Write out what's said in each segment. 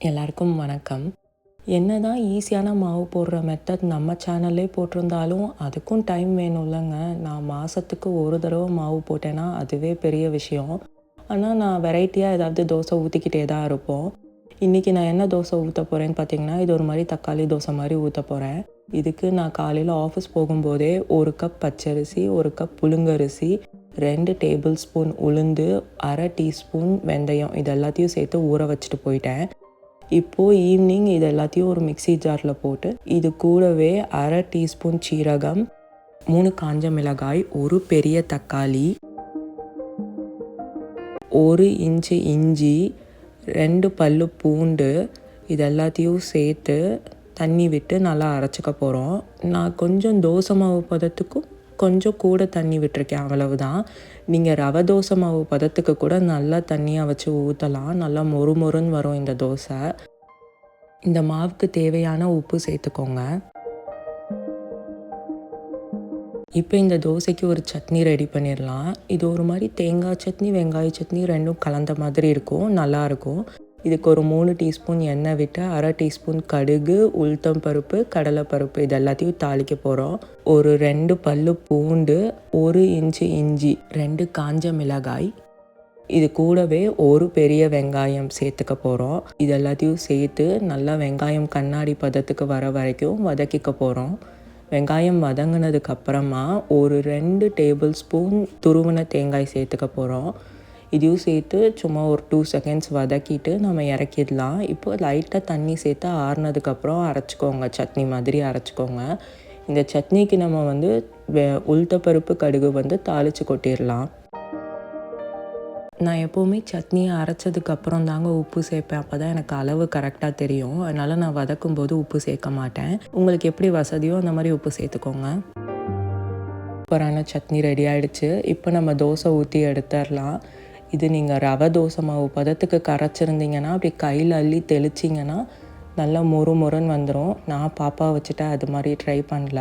எல்லாருக்கும் வணக்கம். என்ன தான் ஈஸியான மாவு போடுற மெத்தட் நம்ம சேனல்லே போட்டிருந்தாலும் அதுக்கும் டைம் வேணும்லங்க. நான் மாதத்துக்கு ஒரு தடவை மாவு போட்டேன்னா அதுவே பெரிய விஷயம். ஆனால் நான் வெரைட்டியாக ஏதாவது தோசை ஊற்றிக்கிட்டே தான் இருப்போம். இன்றைக்கி நான் என்ன தோசை ஊற்ற போகிறேன்னு பார்த்தீங்கன்னா இது ஒரு மாதிரி தக்காளி தோசை மாதிரி ஊற்ற போகிறேன் இதுக்கு நான் காலையில் ஆஃபீஸ் போகும்போதே ஒரு கப் பச்சரிசி ஒரு கப் புழுங்கரிசி ரெண்டு டேபிள் ஸ்பூன் உளுந்து அரை டீஸ்பூன் வெந்தயம் இது எல்லாத்தையும் சேர்த்து ஊற வச்சுட்டு போயிட்டேன். இப்போது ஈவினிங் இது எல்லாத்தையும் ஒரு மிக்ஸி ஜாரில் போட்டு இது கூடவே அரை டீஸ்பூன் சீரகம் மூணு காஞ்ச மிளகாய் ஒரு பெரிய தக்காளி ஒரு இன்ச்சு இஞ்சி ரெண்டு பல்லு பூண்டு இது எல்லாத்தையும் சேர்த்து தண்ணி விட்டு நல்லா அரைச்சிக்க போகிறோம் நான் கொஞ்சம் தோசை மாவு பதத்துக்கும் கொஞ்சம் கூட தண்ணி விட்டிருக்கேன் அவ்வளவுதான். நீங்கள் ரவை தோசை மாவு பதத்துக்கு கூட நல்லா தண்ணியாக வச்சு ஊற்றலாம் நல்லா மொறு மொறுன்னு வரும் இந்த தோசை. இந்த மாவுக்கு தேவையான உப்பு சேர்த்துக்கோங்க. இப்போ இந்த தோசைக்கு ஒரு சட்னி ரெடி பண்ணிடலாம். இது ஒரு மாதிரி தேங்காய் சட்னி வெங்காய சட்னி ரெண்டும் கலந்த மாதிரி இருக்கும் நல்லாயிருக்கும் இதுக்கு ஒரு மூணு டீஸ்பூன் எண்ணெய் விட்டு அரை டீஸ்பூன் கடுகு உளுத்தம் பருப்பு கடலைப்பருப்பு இது எல்லாத்தையும் தாளிக்க போகிறோம் ஒரு ரெண்டு பல்லு பூண்டு ஒரு இன்ச்சு இஞ்சி ரெண்டு காஞ்ச மிளகாய். இது கூடவே ஒரு பெரிய வெங்காயம் சேர்த்துக்க போகிறோம் இது எல்லாத்தையும் சேர்த்து நல்லா வெங்காயம் கண்ணாடி பதத்துக்கு வர வரைக்கும் வதக்கிக்க போகிறோம் வெங்காயம் வதங்கினதுக்கப்புறமா ஒரு ரெண்டு டேபிள் ஸ்பூன் துருவின தேங்காய் சேர்த்துக்க போகிறோம் இதையும் சேர்த்து சும்மா ஒரு டூ செகண்ட்ஸ் வதக்கிட்டு நம்ம இறக்கிடலாம். இப்போ லைட்டாக தண்ணி சேர்த்து ஆறுனதுக்கப்புறம் அரைச்சிக்கோங்க. சட்னி மாதிரி அரைச்சிக்கோங்க. இந்த சட்னிக்கு நம்ம வந்து வெ உளுத்தப்பருப்பு கடுகு வந்து தாளித்து கொட்டிடலாம். நான் எப்போவுமே சட்னியை அரைச்சதுக்கப்புறம் தாங்க உப்பு சேர்ப்பேன். அப்போ தான் எனக்கு அளவு கரெக்டாக தெரியும். அதனால் நான் வதக்கும் போது உப்பு சேர்க்க மாட்டேன். உங்களுக்கு எப்படி வசதியோ அந்த மாதிரி உப்பு சேர்த்துக்கோங்க. சூப்பரான சட்னி ரெடி ஆகிடுச்சு இப்போ நம்ம தோசை ஊற்றி எடுத்துடலாம். இது நீங்கள் ரவை தோசை மாவு பதத்துக்கு கரைச்சிருந்தீங்கன்னா அப்படி கையில் அள்ளி தெளிச்சிங்கன்னா நல்லா மொறு மொறுன்னு வந்துடும் நான் பாப்பா வச்சுட்டு அது மாதிரி ட்ரை பண்ணல.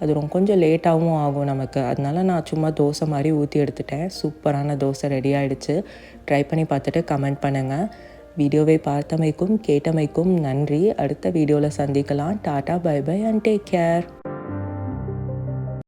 அது ரொம்ப கொஞ்சம் லேட்டாகவும் ஆகும் நமக்கு. அதனால நான் சும்மா தோசை மாதிரி ஊற்றி எடுத்துட்டேன். சூப்பரான தோசை ரெடி ஆகிடுச்சு ட்ரை பண்ணி பார்த்துட்டு கமெண்ட் பண்ணுங்கள் வீடியோவை பார்த்தமைக்கும் கேட்டமைக்கும் நன்றி. அடுத்த வீடியோவில் சந்திக்கலாம். Tata bye bye and take care